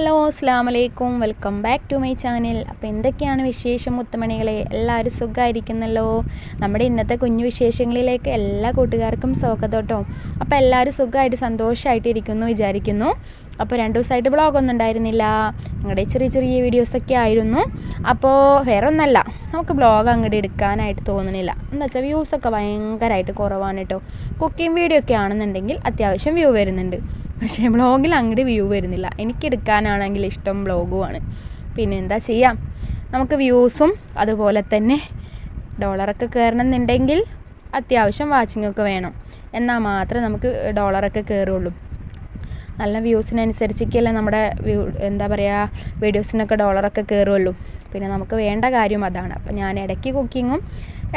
Hello അസ്സാം വലൈക്കും welcome back to my channel. അപ്പോൾ എന്തൊക്കെയാണ് വിശേഷം മുത്തുമണികളെ? എല്ലാവരും സുഖമായിരിക്കുന്നല്ലോ നമ്മുടെ ഇന്നത്തെ കുഞ്ഞു വിശേഷങ്ങളിലേക്ക് എല്ലാ കൂട്ടുകാർക്കും സ്വാഗതം കേട്ടോ അപ്പോൾ എല്ലാവരും സുഖമായിട്ട് സന്തോഷമായിട്ട് ഇരിക്കുന്നു വിചാരിക്കുന്നു. അപ്പോൾ രണ്ട് ദിവസമായിട്ട് ബ്ലോഗൊന്നും ഉണ്ടായിരുന്നില്ല. ഞങ്ങളുടെ ചെറിയ ചെറിയ വീഡിയോസൊക്കെ ആയിരുന്നു. അപ്പോൾ വേറെ ഒന്നല്ല നമുക്ക് ബ്ലോഗ് അങ്ങോട്ട് എടുക്കാനായിട്ട് തോന്നുന്നില്ല. എന്താ വെച്ചാൽ വ്യൂസൊക്കെ ഭയങ്കരമായിട്ട് കുറവാണ് കേട്ടോ. കുക്കിംഗ് വീഡിയോ ഒക്കെ ആണെന്നുണ്ടെങ്കിൽ അത്യാവശ്യം വ്യൂ വരുന്നുണ്ട്. പക്ഷേ ബ്ലോഗിൽ അങ്ങോട്ട് വ്യൂ വരുന്നില്ല. എനിക്ക് എടുക്കാനാണെങ്കിൽ ഇഷ്ടം ബ്ലോഗുമാണ് പിന്നെ എന്താ ചെയ്യാം? നമുക്ക് വ്യൂസും അതുപോലെ തന്നെ ഡോളറൊക്കെ കയറണമെന്നുണ്ടെങ്കിൽ അത്യാവശ്യം വാച്ചിങ് ഒക്കെ വേണം. എന്നാൽ മാത്രമേ നമുക്ക് ഡോളറൊക്കെ കയറുള്ളൂ. നല്ല വ്യൂസിനനുസരിച്ചൊക്കെയല്ലേ നമ്മുടെ വ്യൂ എന്താ പറയുക വീഡിയോസിനൊക്കെ ഡോളറൊക്കെ കയറുമല്ലോ പിന്നെ നമുക്ക് വേണ്ട കാര്യം അതാണ്. അപ്പോൾ ഞാൻ ഇടയ്ക്ക് കുക്കിങ്ങും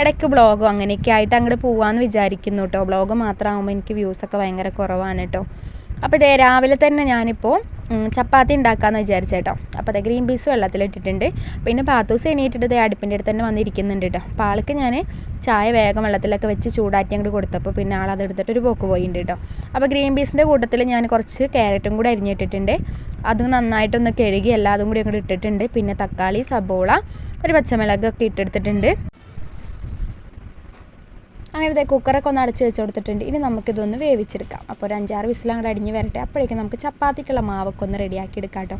ഇടയ്ക്ക് ബ്ലോഗും അങ്ങനെയൊക്കെ ആയിട്ട് അങ്ങോട്ട് പോകാമെന്ന് വിചാരിക്കുന്നു കേട്ടോ. ബ്ലോഗ് മാത്രമാകുമ്പോൾ എനിക്ക് വ്യൂസൊക്കെ ഭയങ്കര കുറവാണ് കേട്ടോ. അപ്പോൾ ഇതേ രാവിലെ തന്നെ ഞാനിപ്പോൾ ചപ്പാത്തി ഉണ്ടാക്കാമെന്ന് വിചാരിച്ചേട്ടോ അപ്പോൾ അതേ ഗ്രീൻ പീസ് വെള്ളത്തിലിട്ടിട്ടുണ്ട്. പിന്നെ പാത്തൂസ് എണീറ്റിട്ട് ഇതേ അടുപ്പിന്റെ അടുത്ത് തന്നെ വന്നിരിക്കുന്നുണ്ട് കേട്ടോ. അപ്പോൾ ആൾക്ക് ഞാൻ ചായ വേഗം വെള്ളത്തിലൊക്കെ വെച്ച് ചൂടാറ്റി അങ്ങോട്ട് കൊടുത്തപ്പോൾ പിന്നെ ആൾ അതെടുത്തിട്ട് ഒരു പോക്ക് പോയിട്ടുണ്ട് കേട്ടോ. അപ്പോൾ ഗ്രീൻ പീസിന്റെ കൂട്ടത്തിൽ ഞാൻ കുറച്ച് ക്യാരറ്റും കൂടി അരിഞ്ഞിട്ടിട്ടുണ്ട്. അതും നന്നായിട്ടൊന്ന് കഴുകി എല്ലാതും കൂടി അങ്ങോട്ട് ഇട്ടിട്ടുണ്ട്. പിന്നെ തക്കാളി സബോള ഒരു പച്ചമുളകൊക്കെ ഇട്ടെടുത്തിട്ടുണ്ട്. അങ്ങനെ ഇതേ കുക്കറൊക്കെ ഒന്ന് അടച്ച് വെച്ച് കൊടുത്തിട്ടുണ്ട് ഇനി നമുക്കിതൊന്ന് വേവിച്ചെടുക്കാം. അപ്പോൾ ഒരു അഞ്ചാറ് വിസിൽ അങ്ങോട്ട് അടിഞ്ഞ് വരട്ടെ. അപ്പോഴേക്കും നമുക്ക് ചപ്പാത്തിക്കുള്ള മാവൊക്കെ ഒന്ന് റെഡിയാക്കി എടുക്കാം കേട്ടോ.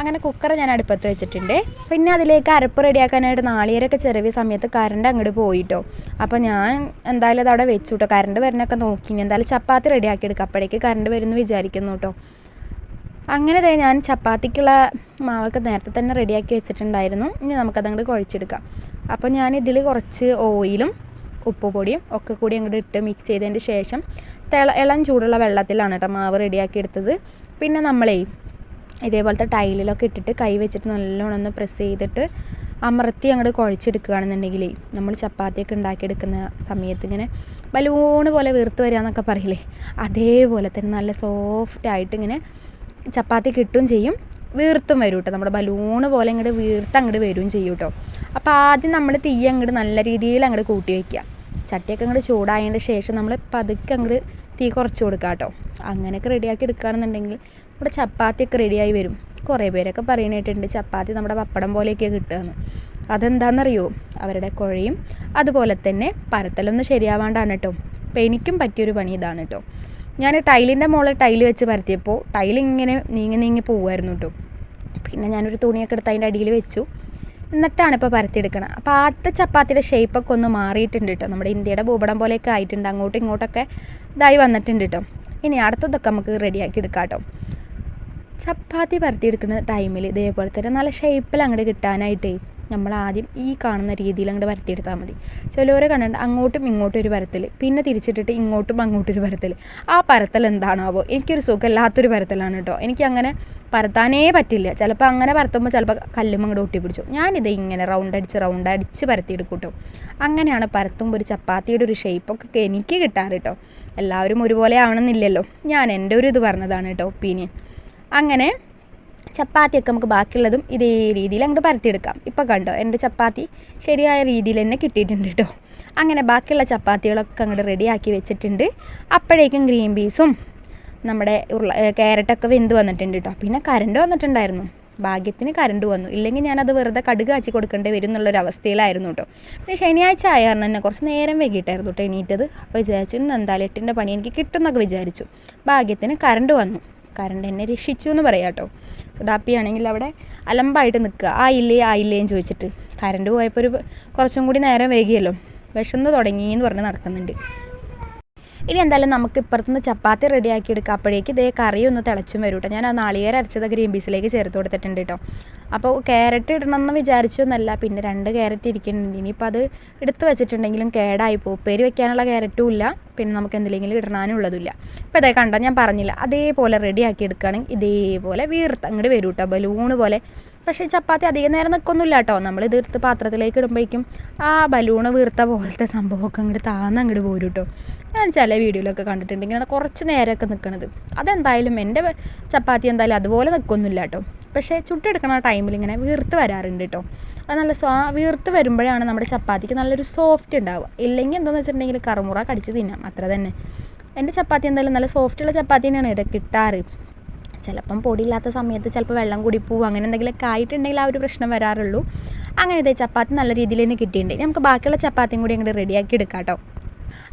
അങ്ങനെ കുക്കർ ഞാൻ അടുപ്പത്ത് വെച്ചിട്ടുണ്ട്. പിന്നെ അതിലേക്ക് അരപ്പ് റെഡിയാക്കാനായിട്ട് നാളികേരൊക്കെ ചെറിയ സമയത്ത് കറണ്ട് അങ്ങോട്ട് പോയിട്ടോ. അപ്പോൾ ഞാൻ എന്തായാലും അത് അവിടെ വെച്ചു കേട്ടോ. കറണ്ട് വരുന്നൊക്കെ നോക്കി. എന്തായാലും ചപ്പാത്തി റെഡിയാക്കി എടുക്കാം. അപ്പോഴേക്ക് കറണ്ട് വരുമെന്ന് വിചാരിക്കുന്നു കേട്ടോ. അങ്ങനെ തന്നെ ഞാൻ ചപ്പാത്തിക്കുള്ള മാവൊക്കെ നേരത്തെ തന്നെ റെഡിയാക്കി വെച്ചിട്ടുണ്ടായിരുന്നു. ഇനി നമുക്കതങ്ങോട്ട് കുഴച്ചെടുക്കാം. അപ്പോൾ ഞാൻ ഇതിൽ കുറച്ച് ഓയിലും ഉപ്പുപൊടിയും ഒക്കെ കൂടി അങ്ങോട്ട് ഇട്ട് മിക്സ് ചെയ്തതിന് ശേഷം തിള ഇളം ചൂടുള്ള വെള്ളത്തിലാണ് കേട്ടോ മാവ് റെഡിയാക്കി എടുത്തത്. പിന്നെ നമ്മളേ ഇതേപോലത്തെ ടൈലിലൊക്കെ ഇട്ടിട്ട് കൈ വെച്ചിട്ട് നല്ലോണം ഒന്ന് പ്രസ് ചെയ്തിട്ട് അമർത്തി അങ്ങോട്ട് കുഴച്ചെടുക്കുകയാണെന്നുണ്ടെങ്കിൽ നമ്മൾ ചപ്പാത്തിയൊക്കെ ഉണ്ടാക്കിയെടുക്കുന്ന സമയത്ത് ഇങ്ങനെ ബലൂണ് പോലെ വീർത്ത് വരിക എന്നൊക്കെ പറയില്ലേ അതേപോലെ തന്നെ നല്ല സോഫ്റ്റായിട്ട് ഇങ്ങനെ ചപ്പാത്തി കിട്ടുകയും ചെയ്യും. വീർത്തും വരും കേട്ടോ നമ്മുടെ ബലൂണ് പോലെ ഇങ്ങോട്ട് വീർത്ത് അങ്ങോട്ട് വരികയും ചെയ്യും കേട്ടോ അപ്പോൾ ആദ്യം നമ്മൾ തീ അങ്ങോട്ട് നല്ല രീതിയിൽ അങ്ങോട്ട് കൂട്ടി വയ്ക്കുക ചട്ടിയൊക്കെ അങ്ങോട്ട് ചൂടായതിന്റെ ശേഷം നമ്മൾ പതുക്കെ അങ്ങോട്ട് തീ കുറച്ച് കൊടുക്കുക കേട്ടോ അങ്ങനെയൊക്കെ റെഡിയാക്കി എടുക്കുകയാണെന്നുണ്ടെങ്കിൽ നമ്മുടെ ചപ്പാത്തിയൊക്കെ റെഡിയായി വരും. കുറേ പേരൊക്കെ പറയണേട്ടുണ്ട് ചപ്പാത്തി നമ്മുടെ പപ്പടം പോലെയൊക്കെ കിട്ടുകയെന്ന്. അതെന്താണെന്നറിയോ? അവരുടെ കുഴയും അതുപോലെ തന്നെ പരത്തലൊന്നും ശരിയാവാണ്ടാണ് കേട്ടോ അപ്പോൾ എനിക്കും പറ്റിയൊരു പണി ഇതാണ് കേട്ടോ ഞാൻ ടൈലിന്റെ മുകളിൽ ടൈൽ വെച്ച് പരത്തിയപ്പോൾ ടൈലിങ്ങനെ നീങ്ങി നീങ്ങി പോവുമായിരുന്നു കേട്ടോ പിന്നെ ഞാനൊരു തുണിയൊക്കെ എടുത്ത് അതിന്റെ അടിയിൽ വെച്ചു. എന്നിട്ടാണ് ഇപ്പോൾ പരത്തിയെടുക്കണം. അപ്പോൾ ആദ്യത്തെ ചപ്പാത്തിയുടെ ഷേപ്പൊക്കെ ഒന്ന് മാറിയിട്ടുണ്ട് കേട്ടോ. നമ്മുടെ ഇന്ത്യയുടെ ഭൂപടം പോലെയൊക്കെ ആയിട്ടുണ്ട്. അങ്ങോട്ടും ഇങ്ങോട്ടൊക്കെ ഇതായി വന്നിട്ടുണ്ട് കേട്ടോ. ഇനി അടുത്തതൊക്കെ നമുക്ക് റെഡിയാക്കി എടുക്കാം കേട്ടോ. ചപ്പാത്തി പരത്തിയെടുക്കുന്ന ടൈമിൽ ഇതേപോലെ തന്നെ നല്ല ഷേപ്പിൽ അങ്ങോട്ട് കിട്ടാനായിട്ടേ നമ്മൾ ആദ്യം ഈ കാണുന്ന രീതിയിൽ അങ്ങോട്ട് വരത്തിയെടുത്താൽ മതി. ചിലവരെ കണ്ടിട്ട് അങ്ങോട്ടും ഇങ്ങോട്ടും ഒരു വരത്തൽ പിന്നെ തിരിച്ചിട്ടിട്ട് ഇങ്ങോട്ടും അങ്ങോട്ടും ഒരു വരത്തൽ ആ പരത്തൽ എന്താണാവോ? എനിക്കൊരു സുഖമില്ലാത്തൊരു പരത്തലാണ് കേട്ടോ. എനിക്ക് അങ്ങനെ പരത്താനേ പറ്റില്ല. ചിലപ്പോൾ അങ്ങനെ പരത്തുമ്പോൾ ചിലപ്പോൾ കല്ലും അങ്ങോട്ട് ഒട്ടിപ്പിടിച്ചു. ഞാനിത് ഇങ്ങനെ റൗണ്ട് അടിച്ച് റൗണ്ട് അടിച്ച് പരത്തിയെടുക്കും കേട്ടോ. അങ്ങനെയാണ് പരത്തുമ്പോൾ ഒരു ചപ്പാത്തിയുടെ ഒരു ഷേപ്പൊക്കെ എനിക്ക് കിട്ടാറ് കേട്ടോ. എല്ലാവരും ഒരുപോലെ ആവണമെന്നില്ലല്ലോ. ഞാൻ എന്റെ ഒരു ഇത് പറഞ്ഞതാണ് കേട്ടോ ഒപ്പീനിയൻ അങ്ങനെ ചപ്പാത്തിയൊക്കെ നമുക്ക് ബാക്കിയുള്ളതും ഇതേ രീതിയിൽ അങ്ങോട്ട് പരത്തിയെടുക്കാം. ഇപ്പോൾ കണ്ടോ എന്റെ ചപ്പാത്തി ശരിയായ രീതിയിൽ തന്നെ കിട്ടിയിട്ടുണ്ട് കേട്ടോ അങ്ങനെ ബാക്കിയുള്ള ചപ്പാത്തികളൊക്കെ അങ്ങോട്ട് റെഡിയാക്കി വെച്ചിട്ടുണ്ട്. അപ്പോഴേക്കും ഗ്രീൻ പീസും നമ്മുടെ ഉരുള ക്യാരറ്റൊക്കെ വെന്ത് വന്നിട്ടുണ്ട് കേട്ടോ പിന്നെ കരണ്ട് വന്നിട്ടുണ്ടായിരുന്നു. ഭാഗ്യത്തിന് കരണ്ട് വന്നു. ഇല്ലെങ്കിൽ ഞാനത് വെറുതെ കടുക് കാച്ചി കൊടുക്കേണ്ടി വരും എന്നുള്ളൊരു അവസ്ഥയിലായിരുന്നു കേട്ടോ പിന്നെ ശനിയാഴ്ച ആയ കാരണം തന്നെ കുറച്ച് നേരം വൈകിട്ടായിരുന്നു കേട്ടോ എണീറ്റത്. അപ്പോൾ വിചാരിച്ചു ഇന്ന് എന്തായാലും എട്ടിന്റെ പണി എനിക്ക് കിട്ടുമെന്നൊക്കെ വിചാരിച്ചു. ഭാഗ്യത്തിന് കരണ്ട് വന്നു. കറണ്ട് എന്നെ രക്ഷിച്ചു എന്ന് പറയാം കേട്ടോ. സുഡാപ്പിയാണെങ്കിൽ അവിടെ അലമ്പായിട്ട് നിൽക്കുക. ആയില്ലേ ആയില്ലേന്ന് ചോദിച്ചിട്ട്. കറണ്ട് പോയപ്പോൾ ഒരു കുറച്ചും കൂടി നേരം വൈകിയല്ലോ. വിശന്ന് തുടങ്ങി എന്ന് പറഞ്ഞ് നടക്കുന്നുണ്ട്. ഇനി എന്തായാലും നമുക്ക് ഇപ്പുറത്തുനിന്ന് ചപ്പാത്തി റെഡിയാക്കി എടുക്കാം അപ്പോഴേക്ക് ഇതേ കറി ഒന്ന് തിളച്ചും വരും കേട്ടോ ഞാൻ ആ നാളികേരം അരച്ചത് ഗ്രീൻ പീസിലേക്ക് ചേർത്ത് കൊടുത്തിട്ടുണ്ട് കേട്ടോ അപ്പോൾ ക്യാരറ്റ് ഇടണമെന്ന് വിചാരിച്ചൊന്നല്ല പിന്നെ രണ്ട് ക്യാരറ്റ് ഇരിക്കുന്നുണ്ട്. ഇനിയിപ്പോൾ അത് എടുത്തു വെച്ചിട്ടുണ്ടെങ്കിലും കേടായി പോകും. ഉപ്പേരി വെക്കാനുള്ള ക്യാരറ്റും ഇല്ല പിന്നെ നമുക്ക് എന്തെങ്കിലും ഇടണാനും ഉള്ളതുമില്ല ഇപ്പോൾ ഇതേ കണ്ടോ ഞാൻ പറഞ്ഞില്ല അതേപോലെ റെഡിയാക്കി എടുക്കുകയാണെങ്കിൽ ഇതേപോലെ വീർത്ത് അങ്ങോട്ട് വരും കേട്ടോ ബലൂണ് പോലെ പക്ഷേ ചപ്പാത്തി അധികം നേരം നിൽക്കൊന്നുമില്ല കേട്ടോ. നമ്മൾ ഇത് എടുത്ത് പാത്രത്തിലേക്ക് ഇടുമ്പോഴേക്കും ആ ബലൂണ് വീർത്ത പോലത്തെ സംഭവമൊക്കെ അങ്ങോട്ട് താന്ന് അങ്ങോട്ട് പോരും കേട്ടോ. ഞാൻ ചില വീഡിയോയിലൊക്കെ കണ്ടിട്ടുണ്ട് ഇങ്ങനെ കുറച്ച് നേരമൊക്കെ നിൽക്കണത്. അതെന്തായാലും എന്റെ ചപ്പാത്തി എന്തായാലും അതുപോലെ നിൽക്കൊന്നുമില്ല കേട്ടോ. പക്ഷേ ചുട്ടെടുക്കണ ടൈമിൽ ഇങ്ങനെ വീർത്ത് വരാറുണ്ട് കേട്ടോ. അത് നല്ല സ്വാ വീർത്ത് വരുമ്പോഴാണ് നമ്മുടെ ചപ്പാത്തിക്ക് നല്ലൊരു സോഫ്റ്റ് ഉണ്ടാവുക. ഇല്ലെങ്കിൽ എന്താണെന്ന് വെച്ചിട്ടുണ്ടെങ്കിൽ കറുമുറ കടിച്ച് തിന്നാം. അത്ര തന്നെ. എന്റെ ചപ്പാത്തി എന്തായാലും നല്ല സോഫ്റ്റുള്ള ചപ്പാത്തി തന്നെയാണ് ഇവിടെ കിട്ടാറ്. ചിലപ്പം പൊടിയില്ലാത്ത സമയത്ത് ചിലപ്പോൾ വെള്ളം കൂടി പോവും അങ്ങനെ എന്തെങ്കിലുമൊക്കെ ആയിട്ടുണ്ടെങ്കിൽ ആ ഒരു പ്രശ്നം വരാറുള്ളൂ. അങ്ങനെ ഇതേ ചപ്പാത്തി നല്ല രീതിയിൽ തന്നെ കിട്ടിയിട്ടുണ്ട്. നമുക്ക് ബാക്കിയുള്ള ചപ്പാത്തിയും കൂടി അങ്ങോട്ട് റെഡിയാക്കി എടുക്കാം കേട്ടോ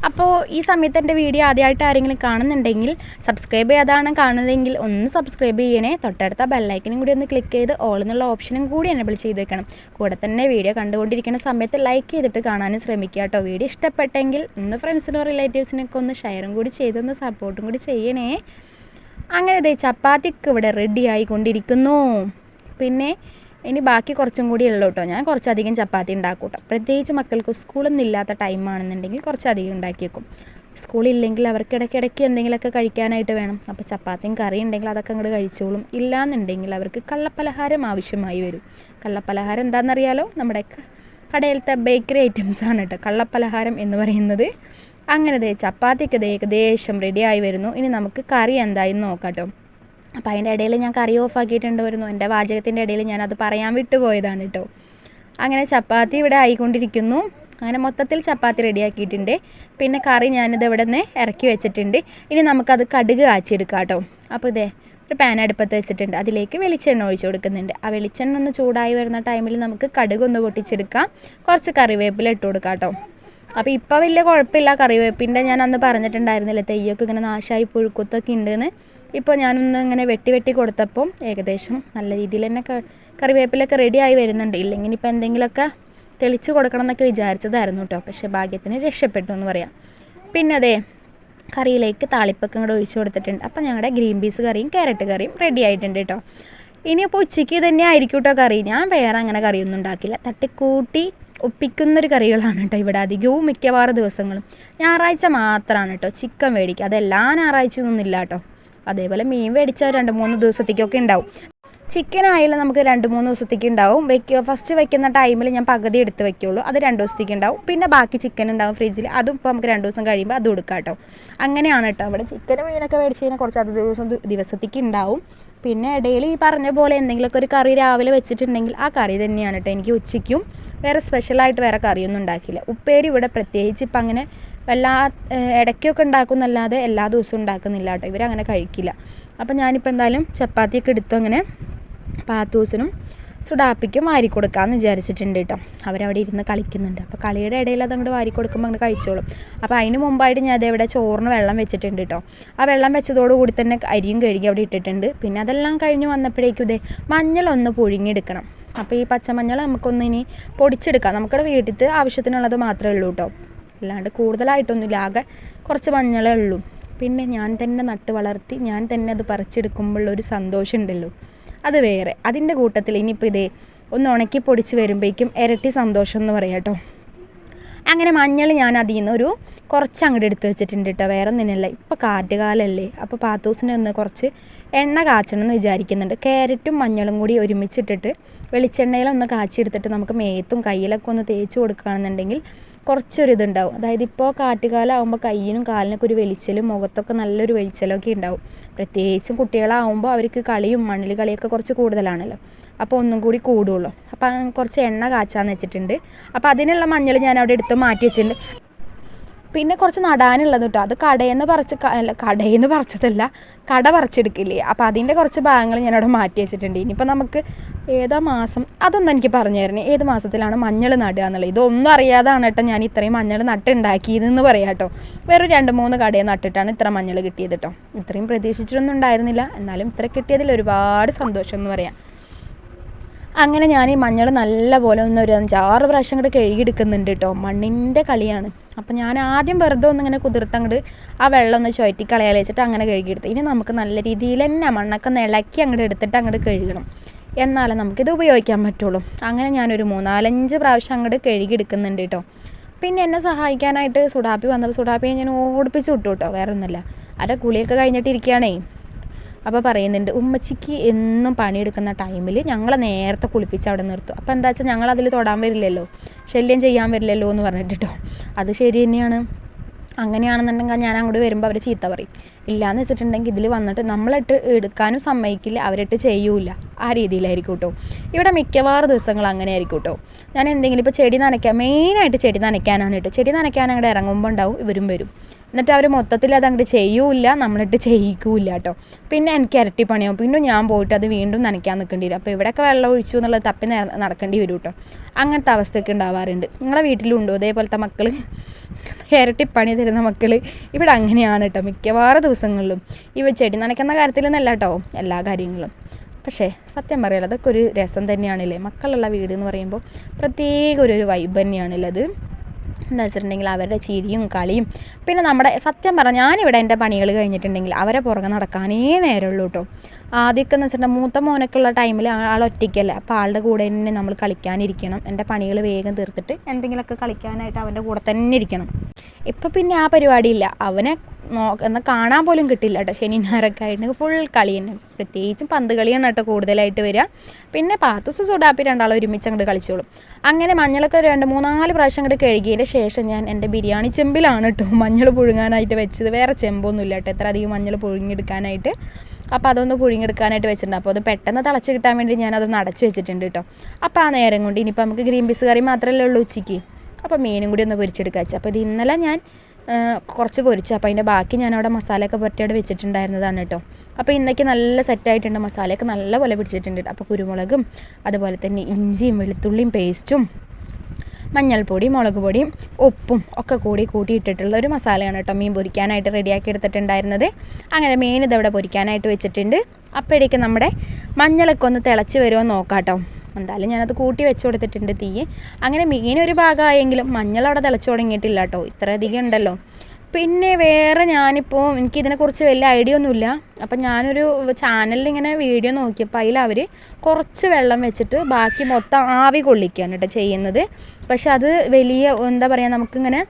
അപ്പോൾ ഈ സമയത്ത് എന്റെ വീഡിയോ ആദ്യമായിട്ട് ആരെങ്കിലും കാണുന്നുണ്ടെങ്കിൽ സബ്സ്ക്രൈബ് ചെയ്യാതാണ് കാണുന്നതെങ്കിൽ ഒന്ന് സബ്സ്ക്രൈബ് ചെയ്യണേ. തൊട്ടടുത്ത ബെല്ലൈക്കനും കൂടി ഒന്ന് ക്ലിക്ക് ചെയ്ത് ഓൾ എന്നുള്ള ഓപ്ഷനും കൂടി എനേബിൾ ചെയ്ത് വെക്കണം. കൂടെ തന്നെ വീഡിയോ കണ്ടുകൊണ്ടിരിക്കുന്ന സമയത്ത് ലൈക്ക് ചെയ്തിട്ട് കാണാനും ശ്രമിക്കുക കേട്ടോ. വീഡിയോ ഇഷ്ടപ്പെട്ടെങ്കിൽ ഒന്ന് ഫ്രണ്ട്സിനോ റിലേറ്റീവ്സിനൊക്കെ ഒന്ന് ഷെയറും കൂടി ചെയ്തൊന്ന് സപ്പോർട്ടും കൂടി ചെയ്യണേ. അങ്ങനെ ദേ ചപ്പാത്തിക്ക് ഇവിടെ റെഡി ആയിക്കൊണ്ടിരിക്കുന്നു. പിന്നെ ഇനി ബാക്കി കുറച്ചും കൂടി ഉള്ളൂ കേട്ടോ. ഞാൻ കുറച്ചധികം ചപ്പാത്തി ഉണ്ടാക്കും കേട്ടോ. പ്രത്യേകിച്ച് മക്കൾക്ക് സ്കൂളൊന്നും ഇല്ലാത്ത ടൈമാണെന്നുണ്ടെങ്കിൽ കുറച്ചധികം ഉണ്ടാക്കി വെക്കും. സ്കൂളില്ലെങ്കിൽ അവർക്ക് ഇടയ്ക്കിടയ്ക്ക് എന്തെങ്കിലുമൊക്കെ കഴിക്കാനായിട്ട് വേണം. അപ്പോൾ ചപ്പാത്തിയും കറി ഉണ്ടെങ്കിൽ അതൊക്കെ അങ്ങോട്ട് കഴിച്ചോളും. ഇല്ലാന്നുണ്ടെങ്കിൽ അവർക്ക് കള്ളപ്പലഹാരം ആവശ്യമായി വരും. കള്ളപ്പലഹാരം എന്താണെന്നറിയാലോ? നമ്മുടെ കടയിലത്തെ ബേക്കറി ഐറ്റംസ് ആണ് കേട്ടോ. കള്ളപ്പലഹാരം എന്ന് പറയുന്നത്. അങ്ങനെ ദേ ചപ്പാത്തിക്ക് ദേ ഏകദേശം റെഡിയായി വരുന്നു. ഇനി നമുക്ക് കറി എന്തായെന്ന് നോക്കാട്ടോ കേട്ടോ അപ്പോൾ അതിന്റെ ഇടയിൽ ഞാൻ കറി ഓഫ് ആക്കിയിട്ടുണ്ട് വരുന്നു. എന്റെ വാചകത്തിന്റെ ഇടയിൽ ഞാനത് പറയാൻ വിട്ടുപോയതാണ് കേട്ടോ അങ്ങനെ ചപ്പാത്തി ഇവിടെ ആയിക്കൊണ്ടിരിക്കുന്നു. അങ്ങനെ മൊത്തത്തിൽ ചപ്പാത്തി റെഡിയാക്കിയിട്ടുണ്ട് പിന്നെ കറി ഞാനിത് ഇവിടെ നിന്ന് ഇറക്കി വെച്ചിട്ടുണ്ട്. ഇനി നമുക്കത് കടുക് കാച്ചിയെടുക്കാം കേട്ടോ അപ്പോൾ ഇതേ ഒരു പാൻ അടുപ്പത്ത് വെച്ചിട്ടുണ്ട്. അതിലേക്ക് വെളിച്ചെണ്ണ ഒഴിച്ചു കൊടുക്കുന്നുണ്ട്. ആ വെളിച്ചെണ്ണ ഒന്ന് ചൂടായി വരുന്ന ടൈമിൽ നമുക്ക് കടുക് ഒന്ന് പൊട്ടിച്ചെടുക്കാം. കുറച്ച് കറിവേപ്പില ഇട്ട് കൊടുക്കാം കേട്ടോ അപ്പോൾ ഇപ്പോൾ വലിയ കുഴപ്പമില്ല കറിവേപ്പിന്റെ ഞാൻ അന്ന് പറഞ്ഞിട്ടുണ്ടായിരുന്നില്ല തെയ്യൊക്കെ ഇങ്ങനെ നാശമായി പുഴുക്കുത്തൊക്കെ ഉണ്ടെന്ന് ഇപ്പോൾ ഞാനൊന്ന് ഇങ്ങനെ വെട്ടി വെട്ടി കൊടുത്തപ്പോൾ ഏകദേശം നല്ല രീതിയിൽ തന്നെ കറിവേപ്പിലൊക്കെ റെഡി ആയി വരുന്നുണ്ട്. ഇല്ലെങ്കിൽ ഇപ്പോൾ എന്തെങ്കിലുമൊക്കെ തെളിച്ച് കൊടുക്കണം എന്നൊക്കെ വിചാരിച്ചതായിരുന്നു കേട്ടോ പക്ഷേ ഭാഗ്യത്തിന് രക്ഷപ്പെട്ടു എന്ന് പറയാം. പിന്നെ അതെ കറിയിലേക്ക് താളിപ്പൊക്കെ ഇങ്ങോട്ട് ഒഴിച്ചു കൊടുത്തിട്ടുണ്ട്. അപ്പോൾ ഞങ്ങളുടെ ഗ്രീൻ പീസ് കറിയും ക്യാരറ്റ് കറിയും റെഡി ആയിട്ടുണ്ട് കേട്ടോ ഇനിയിപ്പോൾ ഉച്ചയ്ക്ക് തന്നെ ആയിരിക്കും കേട്ടോ കറി. ഞാൻ വേറെ അങ്ങനെ കറിയൊന്നും ഉണ്ടാക്കില്ല. തട്ടിക്കൂട്ടി ഒപ്പിക്കുന്നൊരു കറികളാണ് കേട്ടോ ഇവിടെ അധികവും മിക്കവാറും ദിവസങ്ങളും. ഞായറാഴ്ച മാത്രമാണ് കേട്ടോ ചിക്കൻ മേടിക്കുക അതെല്ലാ ഞായറാഴ്ചയൊന്നും ഇല്ല കേട്ടോ. അതേപോലെ മീൻ മേടിച്ചാൽ രണ്ട് മൂന്ന് ദിവസത്തേക്കൊക്കെ ഉണ്ടാവും. ചിക്കൻ ആയാലും നമുക്ക് രണ്ട് മൂന്ന് ദിവസത്തേക്ക് ഉണ്ടാവും. വെക്കുക ഫസ്റ്റ് വെക്കുന്ന ടൈമിൽ ഞാൻ പകുതി എടുത്ത് വെക്കുള്ളൂ. അത് രണ്ട് ദിവസത്തേക്ക് ഉണ്ടാവും. പിന്നെ ബാക്കി ചിക്കൻ ഉണ്ടാവും ഫ്രിഡ്ജിൽ അതും ഇപ്പോൾ നമുക്ക് രണ്ട് ദിവസം കഴിയുമ്പോൾ അത് കൊടുക്കാം കേട്ടോ. അങ്ങനെയാണ് കേട്ടോ. അവിടെ ചിക്കനും മീനൊക്കെ മേടിച്ച് കഴിഞ്ഞാൽ കുറച്ച് അത് ദിവസം ദിവസത്തേക്ക് ഉണ്ടാവും. പിന്നെ ഇടയിൽ ഈ പറഞ്ഞ പോലെ എന്തെങ്കിലുമൊക്കെ ഒരു കറി രാവിലെ വെച്ചിട്ടുണ്ടെങ്കിൽ ആ കറി തന്നെയാണ് കേട്ടോ എനിക്ക് ഉച്ചയ്ക്കും വേറെ സ്പെഷ്യലായിട്ട് വേറെ കറിയൊന്നും ഉണ്ടാക്കില്ല ഉപ്പേരി ഇവിടെ പ്രത്യേകിച്ച് ഇപ്പം അങ്ങനെ വല്ലാ ഇടയ്ക്കൊക്കെ ഉണ്ടാക്കുന്നല്ലാതെ എല്ലാ ദിവസവും ഉണ്ടാക്കുന്നില്ല കേട്ടോ ഇവരങ്ങനെ കഴിക്കില്ല. അപ്പം ഞാനിപ്പോൾ എന്തായാലും ചപ്പാത്തിയൊക്കെ എടുത്തു അങ്ങനെ പാത്തൂസിനും സുഡാപ്പിക്കും വാരി കൊടുക്കാമെന്ന് വിചാരിച്ചിട്ടുണ്ട് കേട്ടോ. അവരവിടെ ഇരുന്ന് കളിക്കുന്നുണ്ട്. അപ്പോൾ കളിയുടെ ഇടയിൽ അതങ്ങോട്ട് വാരി കൊടുക്കുമ്പോൾ അങ്ങോട്ട് കഴിച്ചോളും. അപ്പോൾ അതിന് മുമ്പായിട്ട് ഞാൻ ഇവിടെ ചോറിന് വെള്ളം വെച്ചിട്ടുണ്ട് കേട്ടോ. ആ വെള്ളം വെച്ചതോടുകൂടി തന്നെ അരിയും കഴുകി അവിടെ ഇട്ടിട്ടുണ്ട്. പിന്നെ അതെല്ലാം കഴിഞ്ഞ് വന്നപ്പോഴേക്കും ഇതേ മഞ്ഞളൊന്ന് പുഴുങ്ങിയെടുക്കണം. അപ്പോൾ ഈ പച്ചമഞ്ഞൾ നമുക്കൊന്ന് ഇനി പൊടിച്ചെടുക്കാം. നമുക്കിവിടെ വീട്ടിൽ ആവശ്യത്തിനുള്ളത് മാത്രമേ ഉള്ളൂ കേട്ടോ. അല്ലാണ്ട് കൂടുതലായിട്ടൊന്നുമില്ല. ആകെ കുറച്ച് മഞ്ഞളേ ഉള്ളൂ. പിന്നെ ഞാൻ തന്നെ നട്ട് വളർത്തി ഞാൻ തന്നെ അത് പറിച്ചെടുക്കുമ്പോഴുള്ളൊരു സന്തോഷം ഉണ്ടല്ലോ അത് വേറെ. അതിന്റെ കൂട്ടത്തിൽ ഇനിയിപ്പോൾ ഇതേ ഒന്ന് ഉണക്കി പൊടിച്ച് വരുമ്പോഴേക്കും ഇരട്ടി സന്തോഷം എന്ന് പറയാം കേട്ടോ. അങ്ങനെ മഞ്ഞൾ ഞാൻ അതിൽ നിന്ന് ഒരു കുറച്ച് അങ്ങോട്ട് എടുത്ത് വെച്ചിട്ടുണ്ട് കേട്ടോ. വേറെ ഒന്നിനല്ല ഇപ്പോൾ കാറ്റുകാലല്ലേ. അപ്പോൾ പാത്തൂസിനെ ഒന്ന് കുറച്ച് എണ്ണ കാച്ചണം എന്ന് വിചാരിക്കുന്നുണ്ട്. ക്യാരറ്റും മഞ്ഞളും കൂടി ഒരുമിച്ചിട്ടിട്ട് വെളിച്ചെണ്ണയിലൊന്ന് കാച്ചിയെടുത്തിട്ട് നമുക്ക് മേത്തും കയ്യിലൊക്കെ ഒന്ന് തേച്ച് കൊടുക്കുകയാണെന്നുണ്ടെങ്കിൽ കുറച്ചൊരു ഇതുണ്ടാവും അതായത് ഇപ്പോൾ കാറ്റുകാലം ആകുമ്പോൾ കയ്യിനും കാലിനൊക്കെ ഒരു വെളിച്ചലും മുഖത്തൊക്കെ നല്ലൊരു വെളിച്ചലൊക്കെ ഉണ്ടാവും. പ്രത്യേകിച്ചും കുട്ടികളാവുമ്പോൾ അവർക്ക് കളിയും മണ്ണിൽ കളിയൊക്കെ കുറച്ച് കൂടുതലാണല്ലോ. അപ്പോൾ ഒന്നും കൂടി കൂടുള്ളൂ. അപ്പോൾ കുറച്ച് എണ്ണ കാച്ചാന്ന് വെച്ചിട്ടുണ്ട്. അപ്പോൾ അതിനുള്ള മഞ്ഞൾ ഞാൻ അവിടെ എടുത്ത് മാറ്റി വെച്ചിട്ടുണ്ട്. പിന്നെ കുറച്ച് നടാനുള്ളത് കേട്ടോ. അത് കടയെന്ന് പറിച്ച് അല്ല കടയിൽ നിന്ന് പറിച്ചതല്ല കട പറിച്ചെടുക്കില്ലേ? അപ്പോൾ അതിന്റെ കുറച്ച് ഭാഗങ്ങൾ ഞാനവിടെ മാറ്റി വെച്ചിട്ടുണ്ട്. ഇനിയിപ്പോൾ നമുക്ക് ഏതാ മാസം? അതൊന്നും എനിക്ക് പറഞ്ഞു തരണേ. ഏത് മാസത്തിലാണ് മഞ്ഞൾ നടുക എന്നുള്ളത്? ഇതൊന്നും അറിയാതാണ് കേട്ടോ ഞാൻ ഇത്രയും മഞ്ഞൾ നട്ടുണ്ടാക്കിയതെന്ന് പറയാം കേട്ടോ. വേറെ രണ്ട് മൂന്ന് കടയിൽ നട്ടിട്ടാണ് ഇത്ര മഞ്ഞൾ കിട്ടിയത് കേട്ടോ. ഇത്രയും പ്രതീക്ഷിച്ചിട്ടൊന്നും ഉണ്ടായിരുന്നില്ല. എന്നാലും ഇത്ര കിട്ടിയതിൽ ഒരുപാട് സന്തോഷം എന്ന് പറയാം. അങ്ങനെ ഞാൻ ഈ മഞ്ഞൾ നല്ല പോലെ ഒന്ന് ഒരു അഞ്ചാറ് പ്രാവശ്യം കൂടെ കഴുകിയെടുക്കുന്നുണ്ട് കേട്ടോ. മണ്ണിന്റെ കളിയാണ്. അപ്പം ഞാൻ ആദ്യം വെറുതെ ഒന്ന് ഇങ്ങനെ കുതിർത്ത് ആ വെള്ളം ഒന്ന് ചുഴറ്റി കളയാൽ വെച്ചിട്ട് അങ്ങനെ കഴുകിയെടുത്ത്. ഇനി നമുക്ക് നല്ല രീതിയിൽ തന്നെ മണ്ണൊക്കെ നിളക്കി അങ്ങോട്ട് എടുത്തിട്ട് അങ്ങോട്ട് കഴുകണം. എന്നാലേ നമുക്കിത് ഉപയോഗിക്കാൻ പറ്റുള്ളൂ. അങ്ങനെ ഞാനൊരു മൂന്നാലഞ്ച് പ്രാവശ്യം അങ്ങോട്ട് കഴുകിയെടുക്കുന്നുണ്ട് കേട്ടോ. പിന്നെ എന്നെ സഹായിക്കാനായിട്ട് സുഡാപ്പി വന്നപ്പോൾ സുഡാപ്പിയെ ഞാൻ ഓടിപ്പിച്ച് വിട്ടു കേട്ടോ വേറെ ഒന്നുമില്ല അവരുടെ കുളിയൊക്കെ കഴിഞ്ഞിട്ട് ഇരിക്കുകയാണേ. അപ്പോൾ പറയുന്നുണ്ട് ഉമ്മച്ചിക്ക് എന്നും പണിയെടുക്കുന്ന ടൈമിൽ ഞങ്ങളെ നേരത്തെ കുളിപ്പിച്ച് അവിടെ നിർത്തും. അപ്പോൾ എന്താ വെച്ചാൽ ഞങ്ങൾ തൊടാൻ വരില്ലല്ലോ ശല്യം ചെയ്യാൻ വരില്ലല്ലോ എന്ന് പറഞ്ഞിട്ട് അത് ശരി തന്നെയാണ്. അങ്ങനെയാണെന്നുണ്ടെങ്കിൽ ഞാൻ അങ്ങോട്ട് വരുമ്പോൾ അവർ ചീത്ത പറയും. ഇല്ലയെന്ന് വെച്ചിട്ടുണ്ടെങ്കിൽ ഇതിൽ വന്നിട്ട് നമ്മളിട്ട് എടുക്കാനും സമ്മതിക്കില്ല അവരിട്ട് ചെയ്യൂല. ആ രീതിയിലായിരിക്കും കേട്ടോ ഇവിടെ മിക്കവാറും ദിവസങ്ങൾ അങ്ങനെ ആയിരിക്കും കേട്ടോ ഞാൻ എന്തെങ്കിലും ഇപ്പോൾ ചെടി നനയ്ക്കാൻ മെയിനായിട്ട് ചെടി നനയ്ക്കാനാണ് കേട്ടോ. ചെടി നനയ്ക്കാൻ അങ്ങോട്ട് ഇറങ്ങുമ്പോൾ ഉണ്ടാവും ഇവരും വരും. എന്നിട്ട് അവർ മൊത്തത്തിൽ അത് അങ്ങോട്ട് ചെയ്യൂല നമ്മളിട്ട് ചെയ്യിക്കൂല കേട്ടോ പിന്നെ എനിക്ക് ഇരട്ടി പണിയാവും. പിന്നെ ഞാൻ പോയിട്ട് അത് വീണ്ടും നനയ്ക്കാൻ നിൽക്കേണ്ടി വരും അപ്പോൾ ഇവിടെയൊക്കെ വെള്ളം ഒഴിച്ചു എന്നുള്ളത് തപ്പി നടക്കേണ്ടി വരും കേട്ടോ അങ്ങനത്തെ അവസ്ഥയൊക്കെ ഉണ്ടാവാറുണ്ട്. നിങ്ങളെ വീട്ടിലുണ്ടോ? അതേപോലത്തെ മക്കൾ ഇരട്ടി പണി തരുന്ന മക്കൾ ഇവിടെ അങ്ങനെയാണ് കേട്ടോ മിക്കവാറും ദിവസങ്ങളിലും. ഇവ ചെടി നനയ്ക്കുന്ന കാര്യത്തിലൊന്നല്ല കേട്ടോ എല്ലാ കാര്യങ്ങളും. പക്ഷേ സത്യം പറയാലോ അതൊക്കെ ഒരു രസം തന്നെയാണല്ലേ? മക്കളുള്ള വീട് എന്ന് പറയുമ്പോൾ പ്രത്യേക ഒരു വൈബ് തന്നെയാണല്ലോ എന്താ വെച്ചിട്ടുണ്ടെങ്കിൽ അവരുടെ ചിരിയും കളിയും. പിന്നെ നമ്മുടെ സത്യം പറഞ്ഞാൽ ഞാനിവിടെ എന്റെ പണികൾ കഴിഞ്ഞിട്ടുണ്ടെങ്കിൽ അവരെ പുറകെ നടക്കാനേ നേരമുള്ളൂ കേട്ടോ ആദ്യമൊക്കെ എന്ന് വെച്ചിട്ടുണ്ടെങ്കിൽ മൂത്ത മോനൊക്കെയുള്ള ടൈമിൽ ആൾ ഒറ്റയ്ക്കല്ലേ. അപ്പോൾ ആളുടെ കൂടെ തന്നെ നമ്മൾ കളിക്കാനിരിക്കണം. എന്റെ പണികൾ വേഗം തീർത്തിട്ട് എന്തെങ്കിലുമൊക്കെ കളിക്കാനായിട്ട് അവന്റെ കൂടെ തന്നെ ഇരിക്കണം. ഇപ്പം പിന്നെ ആ പരിപാടിയില്ല. അവനെ നോ എന്നാൽ കാണാൻ പോലും കിട്ടില്ല കേട്ടോ. ശനി ഞായറൊക്കെ ആയിട്ട്. ഫുൾ കളി തന്നെ. പ്രത്യേകിച്ചും പന്ത് കളിയാണ് കേട്ടോ കൂടുതലായിട്ട് വരിക. പിന്നെ പാത്തൂസ് സുഡാപ്പി രണ്ടാളും ഒരുമിച്ച് അങ്ങോട്ട് കളിച്ചോളും. അങ്ങനെ മഞ്ഞളൊക്കെ രണ്ട് മൂന്നാൽ പ്രാവശ്യം അങ്ങോട്ട് കഴുകിയതിന്റെ ശേഷം ഞാൻ എന്റെ ബിരിയാണി ചെമ്പിലാണ് കേട്ടോ മഞ്ഞൾ പുഴുങ്ങാനായിട്ട് വെച്ചത്. വേറെ ചെമ്പൊന്നും ഇല്ല കേട്ടോ. എത്ര അധികം മഞ്ഞൾ പുഴുങ്ങിയെടുക്കാനായിട്ട്. അപ്പോൾ അതൊന്ന് പുഴുങ്ങിയെടുക്കാനായിട്ട് വെച്ചിട്ടുണ്ട്. അപ്പോൾ അത് പെട്ടെന്ന് തിളച്ച് കിട്ടാൻ വേണ്ടി ഞാൻ അതൊന്ന് അടച്ച് വെച്ചിട്ടുണ്ട് കേട്ടോ. അപ്പോൾ ആ നേരം കൊണ്ട് ഇനിയിപ്പോൾ നമുക്ക് ഗ്രീൻ പീസ് കറി മാത്രമല്ലേ ഉള്ളൂ ഉച്ചയ്ക്ക്. അപ്പോൾ മീനും കൂടി ഒന്ന് പൊരിച്ചെടുക്കുക വെച്ചു. അപ്പോൾ ഇത് ഇന്നലെ ഞാൻ കുറച്ച് പൊരിച്ചു. അപ്പോൾ അതിന്റെ ബാക്കി ഞാൻ അവിടെ മസാലയൊക്കെ പുരട്ടി അവിടെ വെച്ചിട്ടുണ്ടായിരുന്നതാണ് കേട്ടോ. അപ്പോൾ ഇന്നേക്ക് നല്ല സെറ്റായിട്ടുണ്ട് മസാലയൊക്കെ നല്ല പോലെ പിടിച്ചിട്ടുണ്ട്. അപ്പോൾ കുരുമുളകും അതുപോലെ തന്നെ ഇഞ്ചിയും വെളുത്തുള്ളിയും പേസ്റ്റും മഞ്ഞൾപ്പൊടി മുളക് പൊടിയും ഉപ്പും ഒക്കെ കൂടി കൂട്ടിയിട്ടിട്ടുള്ള ഒരു മസാലയാണ് കേട്ടോ മീൻ പൊരിക്കാനായിട്ട് റെഡിയാക്കി എടുത്തിട്ടുണ്ടായിരുന്നത്. അങ്ങനെ മീൻ ഇതവിടെ പൊരിക്കാനായിട്ട് വെച്ചിട്ടുണ്ട്. അപ്പോഴേക്കും നമ്മുടെ മഞ്ഞളൊക്കെ ഒന്ന് തിളച്ച് വരുമോ നോക്കാം കേട്ടോ. എന്തായാലും ഞാനത് കൂട്ടി വെച്ച് കൊടുത്തിട്ടുണ്ട് തീ. അങ്ങനെ മീൻ ഒരു ഭാഗമായെങ്കിലും മഞ്ഞൾ അവിടെ തിളച്ച് തുടങ്ങിയിട്ടില്ല കേട്ടോ. ഇത്ര അധികം ഉണ്ടല്ലോ. പിന്നെ വേറെ ഞാനിപ്പോൾ എനിക്ക് ഇതിനെക്കുറിച്ച് വലിയ ഐഡിയ ഒന്നുമില്ല. അപ്പം ഞാനൊരു ചാനലിൽ ഇങ്ങനെ വീഡിയോ നോക്കിയപ്പോൾ അതിൽ അവർ കുറച്ച് വെള്ളം വെച്ചിട്ട് ബാക്കി മൊത്തം ആവി കൊള്ളിക്കുകയാണ് കേട്ടോ ചെയ്യുന്നത്. പക്ഷെ അത് വലിയ എന്താ പറയുക നമുക്കിങ്ങനെ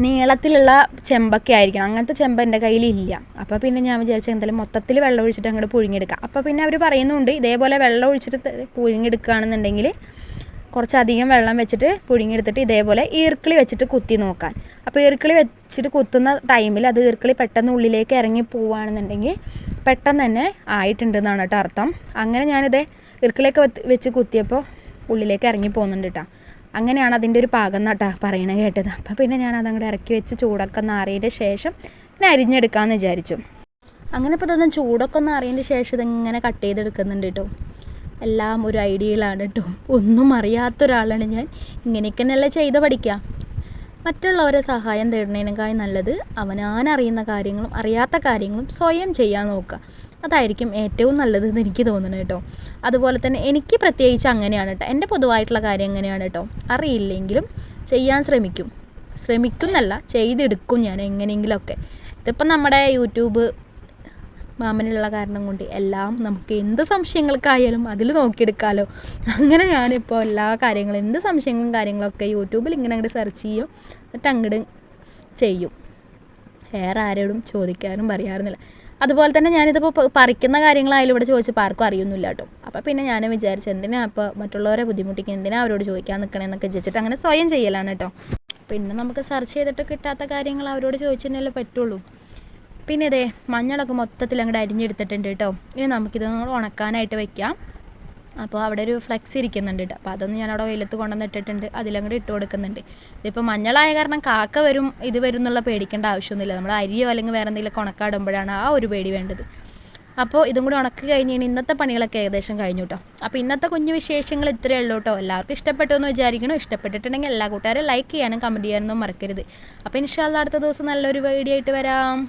നീളത്തിലുള്ള ചെമ്പൊക്കെ ആയിരിക്കണം. അങ്ങനത്തെ ചെമ്പ എന്റെ കയ്യിലില്ല. അപ്പോൾ പിന്നെ ഞാൻ വിചാരിച്ച എന്തായാലും മൊത്തത്തിൽ വെള്ളം ഒഴിച്ചിട്ട് അങ്ങോട്ട് പുഴുങ്ങിയെടുക്കാം. അപ്പോൾ പിന്നെ അവർ പറയുന്നുണ്ട് ഇതേപോലെ വെള്ളം ഒഴിച്ചിട്ട് പുഴുങ്ങിയെടുക്കുകയാണെന്നുണ്ടെങ്കിൽ കുറച്ചധികം വെള്ളം വെച്ചിട്ട് പുഴുങ്ങിയെടുത്തിട്ട് ഇതേപോലെ ഈർക്കിളി വെച്ചിട്ട് കുത്തി നോക്കാൻ. അപ്പോൾ ഈർക്കിളി വെച്ചിട്ട് കുത്തുന്ന ടൈമിൽ അത് ഈർക്കിളി പെട്ടെന്ന് ഉള്ളിലേക്ക് ഇറങ്ങി പോവുകയാണെന്നുണ്ടെങ്കിൽ പെട്ടെന്ന് തന്നെ ആയിട്ടുണ്ടെന്നാണ് കേട്ടോ അർത്ഥം. അങ്ങനെ ഞാനിത് ഈർക്കിളിയൊക്കെ വെച്ച് കുത്തിയപ്പോൾ ഉള്ളിലേക്ക് ഇറങ്ങി പോകുന്നുണ്ട് കേട്ടോ. അങ്ങനെയാണ് അതിന്റെ ഒരു പാകം എന്നാട്ടാ പറയണ കേട്ടത്. അപ്പോൾ പിന്നെ ഞാൻ അതങ്ങോട്ട് ഇറക്കി വെച്ച് ചൂടൊക്കെ ഒന്ന് ആറിയതിന്റെ ശേഷം പിന്നെ അരിഞ്ഞെടുക്കാമെന്ന് വിചാരിച്ചു. അങ്ങനെ ഇപ്പോൾ ഇതൊന്നും ചൂടൊക്കെ ഒന്ന് അറിയതിന്റെ ശേഷം ഇതിങ്ങനെ കട്ട് ചെയ്തെടുക്കുന്നുണ്ട് കേട്ടോ എല്ലാം ഒരു ഐഡിയയിലാണ് കേട്ടോ ഒന്നും അറിയാത്ത ഒരാളാണ് ഞാൻ. ഇങ്ങനെയൊക്കെ തന്നെയല്ലേ ചെയ്ത് പഠിക്കുക മറ്റുള്ളവരെ സഹായം തേടുന്നതിനേക്കാൾ നല്ലത് അവനാൻ അറിയുന്ന കാര്യങ്ങളും അറിയാത്ത കാര്യങ്ങളും സ്വയം ചെയ്യാൻ നോക്കുക. അതായിരിക്കും ഏറ്റവും നല്ലത് എന്ന് എനിക്ക് തോന്നുന്നത് കേട്ടോ. അതുപോലെ തന്നെ എനിക്ക് പ്രത്യേകിച്ച് അങ്ങനെയാണ് കേട്ടോ. എന്റെ പൊതുവായിട്ടുള്ള കാര്യം എങ്ങനെയാണ് കേട്ടോ. അറിയില്ലെങ്കിലും ചെയ്യാൻ ശ്രമിക്കും. ശ്രമിക്കുന്നല്ല ചെയ്തെടുക്കും ഞാൻ എങ്ങനെയെങ്കിലുമൊക്കെ. ഇതിപ്പം നമ്മുടെ യൂട്യൂബ് മാമനുള്ള കാരണം കൊണ്ട് എല്ലാം നമുക്ക് എന്ത് സംശയങ്ങൾക്കായാലും അതിൽ നോക്കിയെടുക്കാമല്ലോ അങ്ങനെ ഞാനിപ്പോൾ എല്ലാ കാര്യങ്ങളും എന്ത് സംശയങ്ങളും കാര്യങ്ങളൊക്കെ യൂട്യൂബിൽ ഇങ്ങനെ അങ്ങോട്ട് സെർച്ച് ചെയ്യും. എന്നിട്ട് അങ്ങോട്ട് ചെയ്യും. വേറെ ആരോടും ചോദിക്കാനും പറയാറുന്നില്ല അതുപോലെ തന്നെ ഞാനിതിപ്പോൾ പറിക്കുന്ന കാര്യങ്ങളായാലും ഇവിടെ ചോദിച്ചപ്പോൾ ആർക്കും അറിയുന്നില്ല കേട്ടോ. അപ്പോൾ പിന്നെ ഞാൻ വിചാരിച്ചു എന്തിനാ അപ്പോൾ മറ്റുള്ളവരെ ബുദ്ധിമുട്ടിക്കുക എന്തിനാ അവരോട് ചോദിക്കാൻ നിൽക്കണമെന്നൊക്കെ വിചാരിച്ചിട്ട് അങ്ങനെ സ്വയം ചെയ്യലാണ് കേട്ടോ. പിന്നെ നമുക്ക് സെർച്ച് ചെയ്തിട്ട് കിട്ടാത്ത കാര്യങ്ങൾ അവരോട് ചോദിച്ചതിനല്ലേ പറ്റുള്ളൂ. പിന്നെ ഇതേ മഞ്ഞളൊക്കെ മൊത്തത്തിൽ അങ്ങോട്ട് അരിഞ്ഞെടുത്തിട്ടുണ്ട് കേട്ടോ. ഇനി നമുക്കിത് ഉണക്കാനായിട്ട് വെക്കാം. അപ്പോൾ അവിടെ ഒരു ഫ്ലെക്സ് ഇരിക്കുന്നുണ്ട് കേട്ടോ. അപ്പോൾ അതൊന്ന് ഞാൻ അവിടെ വെയിലത്ത് കൊണ്ടുവന്ന് ഇട്ടിട്ടുണ്ട്. അതിലങ്ങോട്ട് ഇട്ട് കൊടുക്കുന്നുണ്ട്. ഇതിപ്പോൾ മഞ്ഞളായ കാരണം കാക്ക വരും ഇത് വരും എന്നുള്ള പേടിക്കേണ്ട ആവശ്യമൊന്നുമില്ല. നമ്മൾ അരിയോ അല്ലെങ്കിൽ വേറെ എന്തെങ്കിലും ഉണക്കാടുമ്പോഴാണ് ആ ഒരു പേടി വേണ്ടത്. അപ്പോൾ ഇതും കൂടി ഉണക്കി കഴിഞ്ഞ് കഴിഞ്ഞാൽ ഇന്നത്തെ പണികളൊക്കെ ഏകദേശം കഴിഞ്ഞു കേട്ടോ. അപ്പോൾ ഇന്നത്തെ കുഞ്ഞു വിശേഷങ്ങൾ ഇത്രയേ ഉള്ളൂ കേട്ടോ. എല്ലാവർക്കും ഇഷ്ടപ്പെട്ടു എന്ന് വിചാരിക്കണം ഇഷ്ടപ്പെട്ടിട്ടുണ്ടെങ്കിൽ എല്ലാ കൂട്ടുകാരും ലൈക്ക് ചെയ്യാനും കമന്റ് ചെയ്യാനൊന്നും മറക്കരുത്. അപ്പോൾ ഇൻഷാല്ല അടുത്ത ദിവസം നല്ലൊരു വീഡിയോ ആയിട്ട് വരാം.